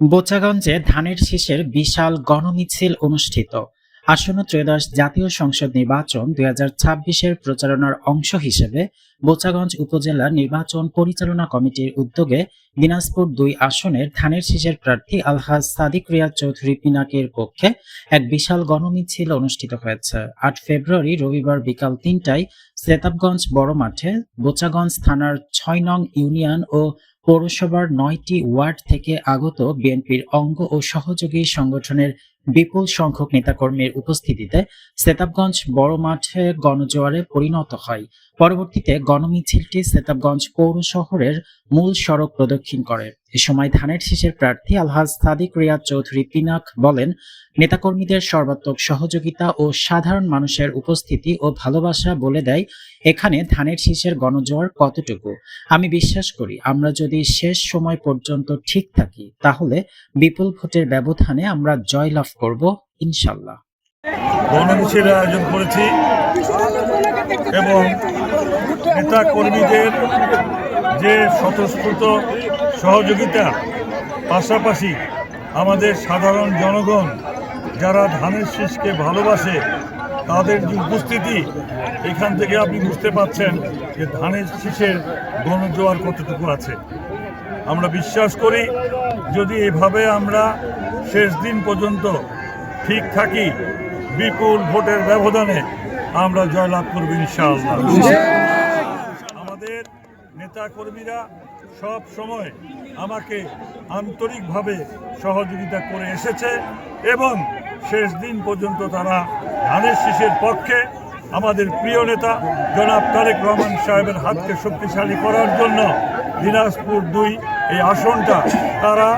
বোচাগঞ্জে ধানের শীষের বিশাল গণমিছিল অনুষ্ঠিত। আসন্ন ত্রয়োদশ জাতীয় সংসদ নির্বাচন দুই হাজার ছাব্বিশের প্রচারণার অংশ হিসেবে বোচাগঞ্জ উপজেলা নির্বাচন পরিচালনা কমিটির উদ্যোগে দিনাজপুর দুই আসনের ধানের শীষের প্রার্থী আলহাজ সাদিক রিয়াজ চৌধুরী পিনাকের পক্ষে এক বিশাল গণমিছিল অনুষ্ঠিত হয়েছে। আট ফেব্রুয়ারি রবিবার বিকাল তিনটায় সেতাবগঞ্জ বড় মাঠে বোচাগঞ্জ থানার ছয় নং ইউনিয়ন ও পৌরসভার নয়টি ওয়ার্ড থেকে আগত বিএনপির অঙ্গ ও সহযোগী সংগঠনের বিপুল সংখ্যক নেতাকর্মীর উপস্থিতিতে সেতাবগঞ্জ বড় মাঠে গণজোয়ারে পরিণত হয়। পরবর্তীতে গণমিছিলটি সেতাবগঞ্জ পৌর শহরের মূল সড়ক প্রদক্ষিণ করে। এ সময় ধানের শীষের প্রার্থী আলহাজ সাদিক রিয়াদ চৌধুরী পিনাক বলেন, নেতাকর্মীদের সর্বাত্মক সহযোগিতা ও সাধারণ মানুষের উপস্থিতি ও ভালোবাসা বলে দেয়, এখানে ধানের শীষের গণজোয়ার কতটুকু? আমি বিশ্বাস করি, আমরা যদি শেষ সময় পর্যন্ত ঠিক থাকি, তাহলে বিপুল ভোটের ব্যবধানে আমরা জয়লাভ করব ইনশাল্লাহ গণমিছিলের আয়োজন করেছি এবং নেতা কর্মীদের যে স্বতঃস্ফূর্ত সহযোগিতা, পাশাপাশি আমাদের সাধারণ জনগণ যারা ধানের শীষকে ভালোবাসে, তাদের যে উপস্থিতি, এখান থেকে আপনি বুঝতে পাচ্ছেন যে ধানের শীষের গণজোয়ার কতটুকু আছে। আমরা বিশ্বাস করি, যদি এভাবে আমরা শেষ দিন পর্যন্ত ঠিক থাকি, বিপুল ভোটের ব্যবধানে আমরা জয়লাভ করব ইনশাআল্লাহ। নেতা কর্মীরা সব সময় আমাকে আন্তরিকভাবে সহযোগিতা করে এসেছে এবং শেষ দিন পর্যন্ত তারা ধানের শীষের পক্ষে আমাদের প্রিয় নেতা জনাব তারেক রহমান সাহেবের হাতকে শক্তিশালী করার জন্য দিনাজপুর দুই এই আসনটা তারা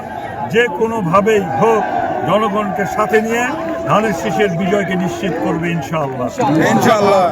যে কোনোভাবেই হোক জনগণকে সাথে নিয়ে ধানের শীষের বিজয়কে নিশ্চিত করবে ইনশাআল্লাহ। ইনশাআল্লাহ।